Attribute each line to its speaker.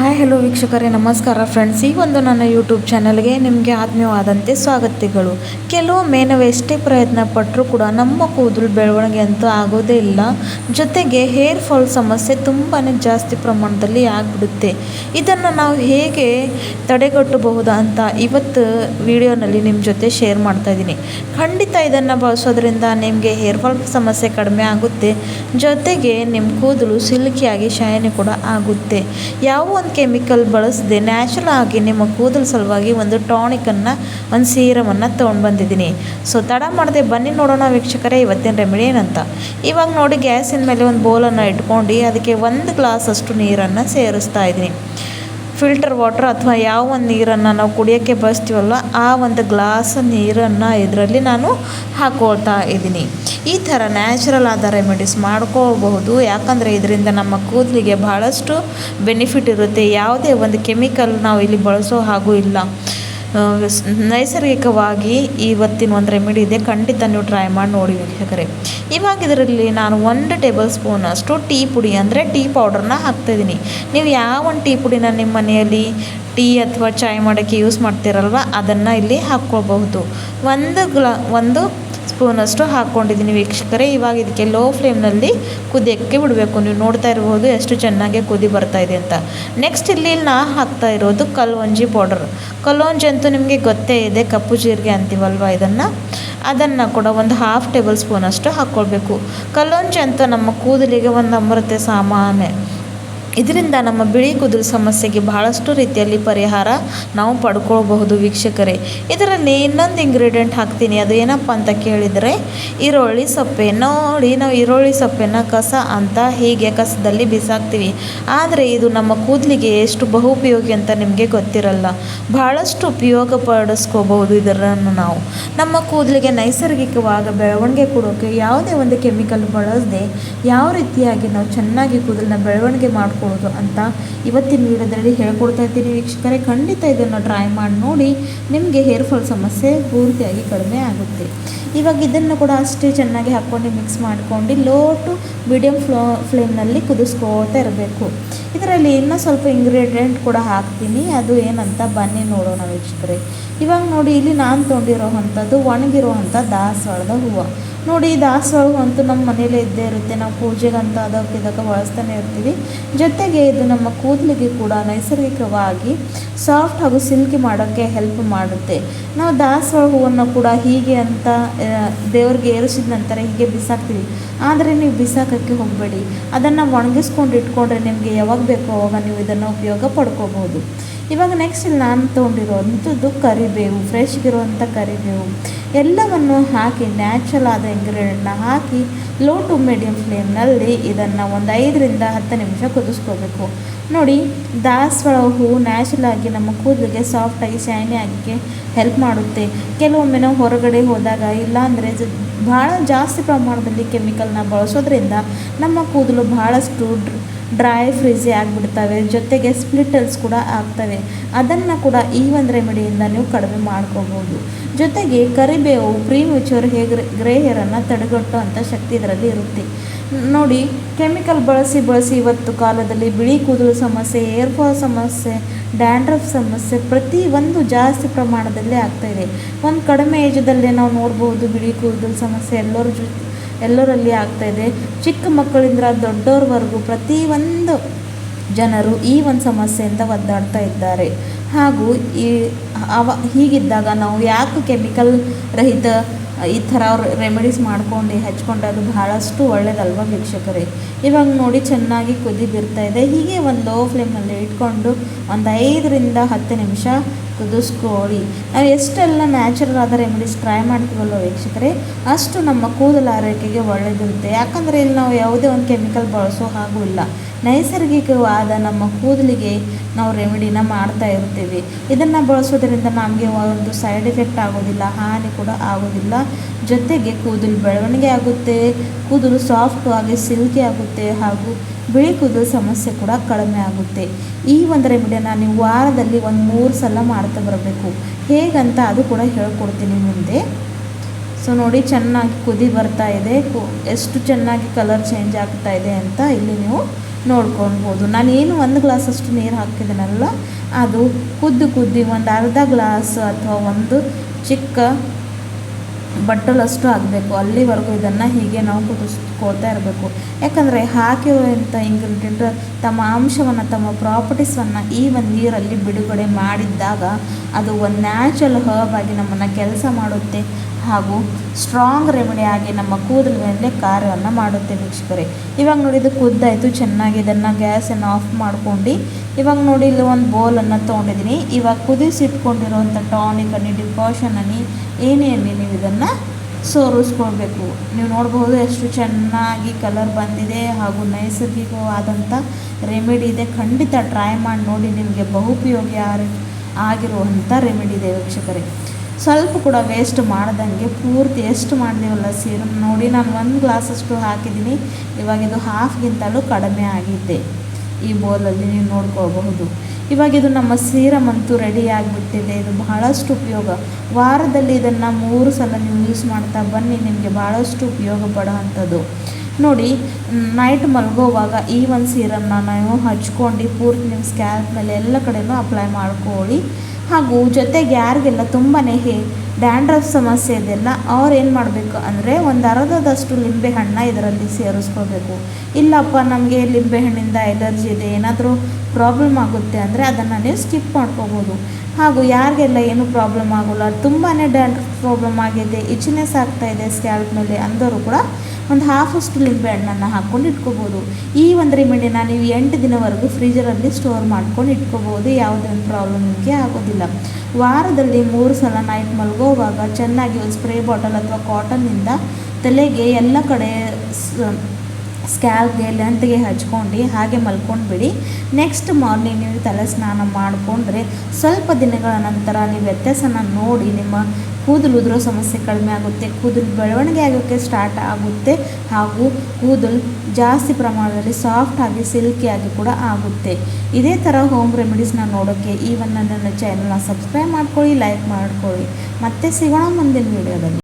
Speaker 1: Hi hello ವೀಕ್ಷಕರೇ, ನಮಸ್ಕಾರ friends ಈ ಒಂದು ನನ್ನ ಯೂಟ್ಯೂಬ್ ಚಾನಲ್ಗೆ ನಿಮಗೆ ಆತ್ಮೀಯವಾದಂತೆ ಸ್ವಾಗತಗಳು. ಕೆಲವೊಮ್ಮೆ ಎಷ್ಟೇ ಪ್ರಯತ್ನ ಪಟ್ಟರೂ ಕೂಡ ನಮ್ಮ ಕೂದಲು ಬೆಳವಣಿಗೆ ಅಂತೂ ಆಗೋದೇ ಇಲ್ಲ. ಜೊತೆಗೆ ಹೇರ್ ಫಾಲ್ ಸಮಸ್ಯೆ ತುಂಬಾ ಜಾಸ್ತಿ ಪ್ರಮಾಣದಲ್ಲಿ ಆಗಿಬಿಡುತ್ತೆ. ಇದನ್ನು ನಾವು ಹೇಗೆ ತಡೆಗಟ್ಟಬಹುದು ಅಂತ ಇವತ್ತು ವಿಡಿಯೋನಲ್ಲಿ ನಿಮ್ಮ ಜೊತೆ ಶೇರ್ ಮಾಡ್ತಾ ಇದ್ದೀನಿ. ಖಂಡಿತ ಇದನ್ನು ಬಳಸೋದ್ರಿಂದ ನಿಮಗೆ ಹೇರ್ ಫಾಲ್ ಸಮಸ್ಯೆ ಕಡಿಮೆ ಆಗುತ್ತೆ. ಜೊತೆಗೆ ನಿಮ್ಮ ಕೂದಲು ಸಿಲ್ಕಿಯಾಗಿ ಶೈನಿ ಕೂಡ ಆಗುತ್ತೆ. ಯಾವ ಒಂದು ಕೆಮಿಕಲ್ ಬಳಸದೆ ನ್ಯಾಚುರಲ್ ಆಗಿ ನಿಮ್ಮ ಕೂದಲು ಸಲುವಾಗಿ ಒಂದು ಟಾನಿಕನ್ನು ಒಂದು ಸೀರಮನ್ನು ತೊಗೊಂಡು ಬಂದಿದ್ದೀನಿ. ಸೊ ತಡ ಮಾಡದೆ ಬನ್ನಿ ನೋಡೋಣ ವೀಕ್ಷಕರೇ, ಇವತ್ತಿನ ರೆಮಿಡಿ ಏನಂತ. ಇವಾಗ ನೋಡಿ ಗ್ಯಾಸಿನ ಮೇಲೆ ಒಂದು ಬೋಲನ್ನು ಇಟ್ಕೊಂಡು ಅದಕ್ಕೆ ಒಂದು ಗ್ಲಾಸ್ ಅಷ್ಟು ನೀರನ್ನು ಸೇರಿಸ್ತಾ ಇದ್ದೀನಿ. ಫಿಲ್ಟರ್ ವಾಟರ್ ಅಥವಾ ಯಾವ ಒಂದು ನೀರನ್ನು ನಾವು ಕುಡಿಯೋಕ್ಕೆ ಬಳಸ್ತೀವಲ್ಲ ಆ ಒಂದು ಗ್ಲಾಸ್ ನೀರನ್ನು ಇದರಲ್ಲಿ ನಾನು ಹಾಕ್ಕೊಳ್ತಾ ಇದ್ದೀನಿ. ಈ ಥರ ನ್ಯಾಚುರಲ್ ಆದ ರೆಮಿಡೀಸ್ ಮಾಡ್ಕೋಬಹುದು ಯಾಕಂದರೆ ಇದರಿಂದ ನಮ್ಮ ಕೂದಲಿಗೆ ಬಹಳಷ್ಟು ಬೆನಿಫಿಟ್ ಇರುತ್ತೆ. ಯಾವುದೇ ಒಂದು ಕೆಮಿಕಲ್ ನಾವು ಇಲ್ಲಿ ಬಳಸೋ ಹಾಗೂ ಇಲ್ಲ. ನೈಸರ್ಗಿಕವಾಗಿ ಇವತ್ತಿನ ಒಂದು ರೆಮಿಡಿ ಇದೆ. ಖಂಡಿತ ನೀವು ಟ್ರೈ ಮಾಡಿ ನೋಡಿ ವೀಕ್ಷಕರೇ. ಇವಾಗ ಇದರಲ್ಲಿ ನಾನು ಒಂದು ಟೇಬಲ್ ಸ್ಪೂನ್ ಅಷ್ಟು ಟೀ ಪುಡಿ ಅಂದರೆ ಟೀ ಪೌಡರ್ನ ಹಾಕ್ತಾಯಿದ್ದೀನಿ ನೀವು ಯಾವ ಒಂದು ಟೀ ಪುಡಿನ ನಿಮ್ಮ ಮನೆಯಲ್ಲಿ ಟೀ ಅಥವಾ ಚಾಯ್ ಮಾಡೋಕ್ಕೆ ಯೂಸ್ ಮಾಡ್ತೀರಲ್ವ, ಅದನ್ನು ಇಲ್ಲಿ ಹಾಕ್ಕೊಳ್ಬಹುದು. ಒಂದು ಗ್ಲಾ, ಒಂದು ಸ್ಪೂನಷ್ಟು ಹಾಕ್ಕೊಂಡಿದ್ದೀನಿ ವೀಕ್ಷಕರೇ. ಇವಾಗ ಇದಕ್ಕೆ ಲೋ ಫ್ಲೇಮ್ನಲ್ಲಿ ಕುದಿಯೋಕ್ಕೆ ಬಿಡಬೇಕು. ನೀವು ನೋಡ್ತಾ ಇರ್ಬೋದು ಎಷ್ಟು ಚೆನ್ನಾಗಿ ಕುದಿ ಬರ್ತಾ ಇದೆ ಅಂತ. ನೆಕ್ಸ್ಟ್ ಇಲ್ಲಿ ನಾ ಹಾಕ್ತಾ ಇರೋದು ಕಲ್ವಂಜಿ ಪೌಡರ್ ಕಲ್ವಂಜಿ ಅಂತೂ ನಿಮಗೆ ಗೊತ್ತೇ ಇದೆ, ಕಪ್ಪು ಜೀರಿಗೆ ಅಂತೀವಲ್ವ ಇದನ್ನು? ಅದನ್ನು ಕೂಡ ಒಂದು ಹಾಫ್ ಟೇಬಲ್ ಸ್ಪೂನಷ್ಟು ಹಾಕ್ಕೊಳ್ಬೇಕು. ಕಲ್ಲೊಂಜಿ ಅಂತ ನಮ್ಮ ಕೂದಲಿಗೆ ಒಂದು ಅಮೃತ ಸಾಮಾನ್ಯ. ಇದರಿಂದ ನಮ್ಮ ಬಿಳಿ ಕೂದಲು ಸಮಸ್ಯೆಗೆ ಬಹಳಷ್ಟು ರೀತಿಯಲ್ಲಿ ಪರಿಹಾರ ನಾವು ಪಡ್ಕೊಳ್ಬಹುದು ವೀಕ್ಷಕರೇ. ಇದರಲ್ಲಿ ಇನ್ನೊಂದು ಇಂಗ್ರೀಡಿಯೆಂಟ್ ಹಾಕ್ತೀನಿ. ಅದು ಏನಪ್ಪ ಅಂತ ಕೇಳಿದರೆ ಈರುಳ್ಳಿ ಸೊಪ್ಪೆ. ನೋಡಿ, ನಾವು ಈರುಳ್ಳಿ ಸೊಪ್ಪೆನ ಕಸ ಅಂತ ಹೀಗೆ ಕಸದಲ್ಲಿ ಬಿಸಾಕ್ತೀವಿ. ಆದರೆ ಇದು ನಮ್ಮ ಕೂದಲಿಗೆ ಎಷ್ಟು ಬಹುಪಯೋಗಿ ಅಂತ ನಿಮಗೆ ಗೊತ್ತಿರಲ್ಲ. ಬಹಳಷ್ಟು ಉಪಯೋಗ ಪಡಿಸ್ಕೋಬಹುದು ಇದರನ್ನು ನಾವು. ನಮ್ಮ ಕೂದಲಿಗೆ ನೈಸರ್ಗಿಕವಾದ ಬೆಳವಣಿಗೆ ಕೊಡೋಕೆ ಯಾವುದೇ ಒಂದು ಕೆಮಿಕಲ್ ಬಳಸದೆ ಯಾವ ರೀತಿಯಾಗಿ ನಾವು ಚೆನ್ನಾಗಿ ಕೂದಲನ್ನ ಬೆಳವಣಿಗೆ ಮಾಡ್ಕೊಳ್ಳೋದು ಅಂತ ಇವತ್ತಿನ ವಿಡಿಯೋದಲ್ಲಿ ಹೇಳ್ಕೊಡ್ತಾ ಇದ್ದೀನಿ. ವೀಕ್ಷಕರೇ, ಖಂಡಿತ ಇದನ್ನು ಟ್ರೈ ಮಾಡಿ ನೋಡಿ ನಿಮಗೆ ಹೇರ್ ಫಾಲ್ ಸಮಸ್ಯೆ ಪೂರ್ತಿಯಾಗಿ ಕಡಿಮೆ ಆಗುತ್ತೆ. ಇವಾಗ ಇದನ್ನು ಕೂಡ ಅಷ್ಟೇ ಚೆನ್ನಾಗಿ ಹಾಕ್ಕೊಂಡು ಮಿಕ್ಸ್ ಮಾಡ್ಕೊಂಡು ಲೋ ಟು ಮೀಡಿಯಮ್ ಫ್ಲೋ ಫ್ಲೇಮ್ನಲ್ಲಿ ಕುದಿಸ್ಕೋತಾ ಇರಬೇಕು. ಇದರಲ್ಲಿ ಇನ್ನೂ ಸ್ವಲ್ಪ ಇಂಗ್ರೀಡಿಯೆಂಟ್ ಕೂಡ ಹಾಕ್ತೀನಿ. ಅದು ಏನಂತ ಬನ್ನಿ ನೋಡೋಣ ವೀಕ್ಷಕರೇ. ಇವಾಗ ನೋಡಿ, ಇಲ್ಲಿ ನಾನು ತೊಗೊಂಡಿರೋ ಅಂಥದ್ದು ಒಣಗಿರುವಂಥ ದಾಸವಾಳದ ಹೂವು. ನೋಡಿ ದಾಸವಾಳು ಅಂತೂ ನಮ್ಮ ಮನೇಲೇ ಇದ್ದೇ ಇರುತ್ತೆ. ನಾವು ಪೂಜೆಗಂತ ಅದಕ್ಕೆ ಇದಕ್ಕೆ ಬಳಸ್ತಾನೆ ಇರ್ತೀವಿ. ಜೊತೆಗೆ ಇದು ನಮ್ಮ ಕೂದಲಿಗೆ ಕೂಡ ನೈಸರ್ಗಿಕವಾಗಿ ಸಾಫ್ಟ್ ಹಾಗೂ ಸಿಲ್ಕಿ ಮಾಡೋಕ್ಕೆ ಹೆಲ್ಪ್ ಮಾಡುತ್ತೆ. ನಾವು ದಾಸವಾಳ ಹೂವನ್ನು ಕೂಡ ಹೀಗೆ ಅಂತ ದೇವ್ರಿಗೆ ಏರಿಸಿದ ನಂತರ ಹೀಗೆ ಬಿಸಾಕ್ತೀವಿ. ಆದರೆ ನೀವು ಬಿಸಾಕೋಕ್ಕೆ ಹೋಗಬೇಡಿ. ಅದನ್ನು ಒಣಗಿಸ್ಕೊಂಡು ಇಟ್ಕೊಂಡ್ರೆ ನಿಮಗೆ ಯಾವಾಗ ಬೇಕೋ ಅವಾಗ ನೀವು ಇದನ್ನು ಉಪಯೋಗ ಪಡ್ಕೋಬೋದು ಇವಾಗ ನೆಕ್ಸ್ಟ್ ನಾನು ತೊಗೊಂಡಿರೋವಂಥದ್ದು ಕರಿಬೇವು ಫ್ರೆಶ್ಗಿರುವಂಥ ಕರಿಬೇವು. ಎಲ್ಲವನ್ನು ಹಾಕಿ ನ್ಯಾಚುರಲ್ ಆದ ಇಂಗ್ರೀಡಿಯೆಂಟ್ನ ಹಾಕಿ ಲೋ ಟು ಮೀಡಿಯಮ್ ಫ್ಲೇಮ್ನಲ್ಲಿ ಇದನ್ನು ಒಂದು ಐದರಿಂದ ಹತ್ತು ನಿಮಿಷ ಕುದಿಸ್ಕೋಬೇಕು. ನೋಡಿ, ದಾಸವಾಳ ಹೂವು ನ್ಯಾಚುರಲ್ ಆಗಿ ನಮ್ಮ ಕೂದಲಿಗೆ ಸಾಫ್ಟಾಗಿ ಶೈನಿ ಆಗಕ್ಕೆ ಹೆಲ್ಪ್ ಮಾಡುತ್ತೆ. ಕೆಲವೊಮ್ಮೆ ನಾವು ಹೊರಗಡೆ ಹೋದಾಗ ಇಲ್ಲಾಂದರೆ ಭಾಳ ಜಾಸ್ತಿ ಪ್ರಮಾಣದಲ್ಲಿ ಕೆಮಿಕಲ್ನ ಬಳಸೋದ್ರಿಂದ ನಮ್ಮ ಕೂದಲು ಭಾಳಷ್ಟು ಡ್ರೈ ಫ್ರೀಜಿ ಆಗಿಬಿಡ್ತವೆ. ಜೊತೆಗೆ ಸ್ಪ್ಲಿಟಲ್ಸ್ ಕೂಡ ಆಗ್ತವೆ. ಅದನ್ನು ಕೂಡ ಈ ಒಂದು ರೆಮಿಡಿಯಿಂದ ನೀವು ಕಡಿಮೆ ಮಾಡ್ಕೋಬೋದು. ಜೊತೆಗೆ ಕರಿಬೇವು ಪ್ರೀಮ್ಯೂಚರ್ ಹೇಗೆ ಗ್ರೇ ಹೇರನ್ನು ತಡೆಗಟ್ಟುವಂಥ ಶಕ್ತಿ ಇದರಲ್ಲಿ ಇರುತ್ತೆ. ನೋಡಿ ಕೆಮಿಕಲ್ ಬಳಸಿ ಬಳಸಿ ಇವತ್ತು ಕಾಲದಲ್ಲಿ ಬಿಳಿ ಕೂದಲು ಸಮಸ್ಯೆ ಏರ್ ಫಾಲ್ ಸಮಸ್ಯೆ ಡ್ಯಾಂಡ್ರಫ್ ಸಮಸ್ಯೆ ಪ್ರತಿಯೊಂದು ಜಾಸ್ತಿ ಪ್ರಮಾಣದಲ್ಲಿ ಆಗ್ತಾಯಿದೆ ಒಂದು ಕಡಿಮೆ ಏಜದಲ್ಲೇ ನಾವು ನೋಡ್ಬೋದು ಬಿಳಿ ಕೂದಲು ಸಮಸ್ಯೆ ಎಲ್ಲರ ಜೊತೆ ಎಲ್ಲರಲ್ಲಿ ಆಗ್ತಾಯಿದೆ ಚಿಕ್ಕ ಮಕ್ಕಳಿಂದ ದೊಡ್ಡವ್ರವರೆಗೂ ಪ್ರತಿಯೊಂದು ಜನರು ಈ ಒಂದು ಸಮಸ್ಯೆಯಿಂದ ಒದ್ದಾಡ್ತಾ ಇದ್ದಾರೆ. ಹಾಗೂ ಈ ಅವ ಹೀಗಿದ್ದಾಗ ನಾವು ಯಾಕೆ ಕೆಮಿಕಲ್ ರಹಿತ ಈ ಥರ ರೆಮಿಡೀಸ್ ಮಾಡ್ಕೊಂಡು ಹಚ್ಕೊಂಡು ಅದು ಬಹಳಷ್ಟು ಒಳ್ಳೇದಲ್ವ ವೀಕ್ಷಕರೇ? ಇವಾಗ ನೋಡಿ ಚೆನ್ನಾಗಿ ಕುದಿ ಬಿರ್ತಾ ಇದೆ. ಹೀಗೆ ಒಂದು ಲೋ ಫ್ಲೇಮಲ್ಲಿ ಇಟ್ಕೊಂಡು ಒಂದು ಐದರಿಂದ ಹತ್ತು ನಿಮಿಷ ಕುದಿಸ್ಕೊಳ್ಳಿ. ನಾವು ಎಷ್ಟೆಲ್ಲ ನ್ಯಾಚುರಲ್ ಆದ ರೆಮಿಡೀಸ್ ಟ್ರೈ ಮಾಡ್ತೀವಲ್ಲ ವೀಕ್ಷಕರೇ, ಅಷ್ಟು ನಮ್ಮ ಕೂದಲ ಆರೋಗ್ಯಕ್ಕೆ ಒಳ್ಳೆಯದಿರುತ್ತೆ ಯಾಕಂದರೆ ಇಲ್ಲಿ ನಾವು ಯಾವುದೇ ಒಂದು ಕೆಮಿಕಲ್ ಬಳಸೋ ಹಾಗೂ ಇಲ್ಲ. ನೈಸರ್ಗಿಕವಾದ ನಮ್ಮ ಕೂದಲಿಗೆ ನಾವು ರೆಮಿಡಿನ ಮಾಡ್ತಾ ಇರ್ತೀವಿ. ಇದನ್ನು ಬಳಸೋದ್ರಿಂದ ನಮಗೆ ಒಂದು ಸೈಡ್ ಎಫೆಕ್ಟ್ ಆಗೋದಿಲ್ಲ, ಹಾನಿ ಕೂಡ ಆಗೋದಿಲ್ಲ. ಜೊತೆಗೆ ಕೂದಲು ಬೆಳವಣಿಗೆ ಆಗುತ್ತೆ, ಕೂದಲು ಸಾಫ್ಟ್ ಆಗಿ ಸಿಲ್ಕಿ ಆಗುತ್ತೆ ಹಾಗೂ ಬಿಳಿ ಕೂದಲು ಸಮಸ್ಯೆ ಕೂಡ ಕಡಿಮೆ ಆಗುತ್ತೆ. ಈ ಒಂದು ರೆಮಿಡಿಯನ್ನು ನೀವು ವಾರದಲ್ಲಿ ಒಂದು ಮೂರು ಸಲ ಮಾಡ್ತಾ ಬರಬೇಕು. ಹೇಗಂತ ಅದು ಕೂಡ ಹೇಳ್ಕೊಡ್ತೀನಿ ಮುಂದೆ. ಸೊ ನೋಡಿ ಚೆನ್ನಾಗಿ ಕುದಿ ಬರ್ತಾ ಇದೆ. ಎಷ್ಟು ಚೆನ್ನಾಗಿ ಕಲರ್ ಚೇಂಜ್ ಆಗ್ತಾ ಇದೆ ಅಂತ ಇಲ್ಲಿ ನೀವು ನೋಡ್ಕೊಳ್ಬೋದು. ನಾನೇನು ಒಂದು ಗ್ಲಾಸಷ್ಟು ನೀರು ಹಾಕಿದ್ದೀನಲ್ಲ ಅದು ಕುದ್ದು ಕುದ್ದಿ ಒಂದು ಅರ್ಧ ಗ್ಲಾಸ್ ಅಥವಾ ಒಂದು ಚಿಕ್ಕ ಬಟ್ಟಲಷ್ಟು ಆಗಬೇಕು ಅಲ್ಲಿವರೆಗೂ ಇದನ್ನು ಹೀಗೆ ನಾವು ಕುದಿಸ್ಕೊಳ್ತಾ ಇರಬೇಕು. ಯಾಕಂದರೆ ಹಾಕಿರುವಂಥ ಇಂಗ್ರೀಡಿಯೆಂಟ್ ತಮ್ಮ ಅಂಶವನ್ನು, ತಮ್ಮ ಪ್ರಾಪರ್ಟೀಸನ್ನು ಈ ಒಂದು ನೀರಲ್ಲಿ ಬಿಡುಗಡೆ ಮಾಡಿದ್ದಾಗ ಅದು ಒಂದು ನ್ಯಾಚುರಲ್ ಹರ್ಬ್ ಆಗಿ ನಮ್ಮನ್ನು ಕೆಲಸ ಮಾಡುತ್ತೆ. ಹಾಗೂ ಸ್ಟ್ರಾಂಗ್ ರೆಮಿಡಿ ಆಗಿ ನಮ್ಮ ಕೂದಲ ಮೇಲೆ ಕಾರ್ಯವನ್ನು ಮಾಡುತ್ತೆ ವೀಕ್ಷಕರೇ. ಇವಾಗ ನೋಡಿ ಇದು ಕುದ್ದಾಯಿತು, ಚೆನ್ನಾಗಿ ಇದನ್ನು ಗ್ಯಾಸನ್ನು ಆಫ್ ಮಾಡ್ಕೊಂಡು. ಇವಾಗ ನೋಡಿ ಇಲ್ಲಿ ಒಂದು ಬೋಲನ್ನು ತೊಗೊಂಡಿದ್ದೀನಿ. ಇವಾಗ ಕುದಿಸಿಟ್ಕೊಂಡಿರುವಂಥ ಏನೇ ಅನ್ನಿ ನೀವು ಇದನ್ನು ಸೋರಿಸ್ಕೊಳ್ಬೇಕು. ನೀವು ನೋಡಬಹುದು ಎಷ್ಟು ಚೆನ್ನಾಗಿ ಕಲರ್ ಬಂದಿದೆ ಹಾಗೂ ನೈಸರ್ಗಿಕವಾದಂಥ ರೆಮಿಡಿ ಇದೆ. ಖಂಡಿತ ಟ್ರೈ ಮಾಡಿ ನೋಡಿ, ನಿಮಗೆ ಬಹುಪಯೋಗಿ ಆಗಿರುವಂಥ ರೆಮಿಡಿ ಇದೆ ವೀಕ್ಷಕರೇ. ಸ್ವಲ್ಪ ಕೂಡ ವೇಸ್ಟ್ ಮಾಡ್ದಂಗೆ ಪೂರ್ತಿ ಎಷ್ಟು ಮಾಡಿದೆವಲ್ಲ ಸೀರಮ್ ನೋಡಿ, ನಾನು ಒಂದು ಗ್ಲಾಸಷ್ಟು ಹಾಕಿದ್ದೀನಿ. ಇವಾಗ ಇದು ಹಾಫ್ಗಿಂತಲೂ ಕಡಿಮೆ ಆಗಿದೆ. ಈ ಬೋಲಲ್ಲಿ ನೀವು ನೋಡ್ಕೋಬಹುದು ಇವಾಗ ಇದು ನಮ್ಮ ಸೀರಮ್ ಅಂತೂ ರೆಡಿ ಆಗಿಬಿಟ್ಟಿದೆ. ಇದು ಬಹಳಷ್ಟು ಉಪಯೋಗ. ವಾರದಲ್ಲಿ ಇದನ್ನು ಮೂರು ಸಲ ನೀವು ಯೂಸ್ ಮಾಡ್ತಾ ಬನ್ನಿ. ನಿಮಗೆ ಭಾಳಷ್ಟು ಉಪಯೋಗ ಪಡೋವಂಥದ್ದು. ನೋಡಿ ನೈಟ್ ಮಲಗೋವಾಗ ಈ ಒಂದು ಸೀರಮ್ನ ನಾವು ಹಚ್ಕೊಂಡು ಪೂರ್ತಿ ನಿಮ್ಮ ಸ್ಕ್ಯಾಲ್ಪ್ ಮೇಲೆ ಎಲ್ಲ ಕಡೆಯೂ ಅಪ್ಲೈ ಮಾಡ್ಕೊಳ್ಳಿ. ಹಾಗೂ ಜೊತೆಗೆ ಯಾರಿಗೆಲ್ಲ ತುಂಬಾ ಹೇ ಡ್ಯಾಂಡ್ರಫ್ ಸಮಸ್ಯೆ ಇದೆಲ್ಲ ಅವ್ರು ಏನು ಮಾಡಬೇಕು ಅಂದರೆ ಒಂದು ಅರ್ಧದಷ್ಟು ಲಿಂಬೆ ಹಣ್ಣು ಇದರಲ್ಲಿ ಸೇರಿಸ್ಕೋಬೇಕು. ಇಲ್ಲಪ್ಪ, ನಮಗೆ ಲಿಂಬೆಹಣ್ಣಿಂದ ಎಲರ್ಜಿ ಇದೆ, ಏನಾದರೂ ಪ್ರಾಬ್ಲಮ್ ಆಗುತ್ತೆ ಅಂದರೆ ಅದನ್ನು ನೀವು ಸ್ಕಿಪ್ ಮಾಡ್ಕೋಬೋದು. ಹಾಗೂ ಯಾರಿಗೆಲ್ಲ ಏನು ಪ್ರಾಬ್ಲಮ್ ಆಗೋಲ್ಲ ತುಂಬಾ ಡ್ಯಾಂಡ್ರಫ್ ಪ್ರಾಬ್ಲಮ್ ಆಗಿದೆ ಇಚ್ಚಿನೆಸ್ ಆಗ್ತಾ ಇದೆ ಸ್ಕ್ಯಾಲ್ಪ್ ಮೇಲೆ ಕೂಡ ಒಂದು ಹಾಫಷ್ಟು ಲಿಂಬೆ ಹಣ್ಣನ್ನು ಹಾಕ್ಕೊಂಡು ಇಟ್ಕೋಬೋದು. ಈ ಒಂದು ರೆಮಿಡಿನ ನೀವು ಎಂಟು ದಿನವರೆಗೂ ಫ್ರೀಜರಲ್ಲಿ ಸ್ಟೋರ್ ಮಾಡ್ಕೊಂಡು ಇಟ್ಕೋಬೋದು ಯಾವುದೇ ಒಂದು ಪ್ರಾಬ್ಲಮ್ ನಿಮಗೆ ಆಗೋದಿಲ್ಲ. ವಾರದಲ್ಲಿ ಮೂರು ಸಲ ನೈಟ್ ಮಲಗೋವಾಗ ಚೆನ್ನಾಗಿ ಒಂದು ಸ್ಪ್ರೇ ಬಾಟಲ್ ಅಥವಾ ಕಾಟನ್ನಿಂದ ತಲೆಗೆ ಎಲ್ಲ ಕಡೆ ಸ್ಕ್ಯಾಲ್ಗೆ ಲೆಂತ್ಗೆ ಹಚ್ಕೊಂಡು ಹಾಗೆ ಮಲ್ಕೊಂಡ್ಬಿಡಿ. ನೆಕ್ಸ್ಟ್ ಮಾರ್ನಿಂಗ್ ನೀವು ತಲೆ ಸ್ನಾನ ಮಾಡಿಕೊಂಡ್ರೆ ಸ್ವಲ್ಪ ದಿನಗಳ ನಂತರ ನೀವು ವ್ಯತ್ಯಾಸನ ನೋಡಿ ನಿಮ್ಮ ಕೂದಲು ಉದುರೋ ಸಮಸ್ಯೆ ಕಡಿಮೆ ಆಗುತ್ತೆ, ಕೂದಲು ಬೆಳವಣಿಗೆ ಆಗೋಕ್ಕೆ ಸ್ಟಾರ್ಟ್ ಆಗುತ್ತೆ ಹಾಗೂ ಕೂದಲು ಜಾಸ್ತಿ ಪ್ರಮಾಣದಲ್ಲಿ ಸಾಫ್ಟ್ ಆಗಿ ಸಿಲ್ಕಿಯಾಗಿ ಕೂಡ ಆಗುತ್ತೆ. ಇದೇ ಥರ ಹೋಮ್ ರೆಮಿಡೀಸ್ನ ನೋಡೋಕ್ಕೆ ಈ ನನ್ನ ಚಾನಲ್ನ ಸಬ್ಸ್ಕ್ರೈಬ್ ಮಾಡ್ಕೊಳ್ಳಿ ಲೈಕ್ ಮಾಡ್ಕೊಳ್ಳಿ. ಮತ್ತೆ ಸಿಗೋಣ ಮುಂದಿನ ವೀಡಿಯೋದಲ್ಲಿ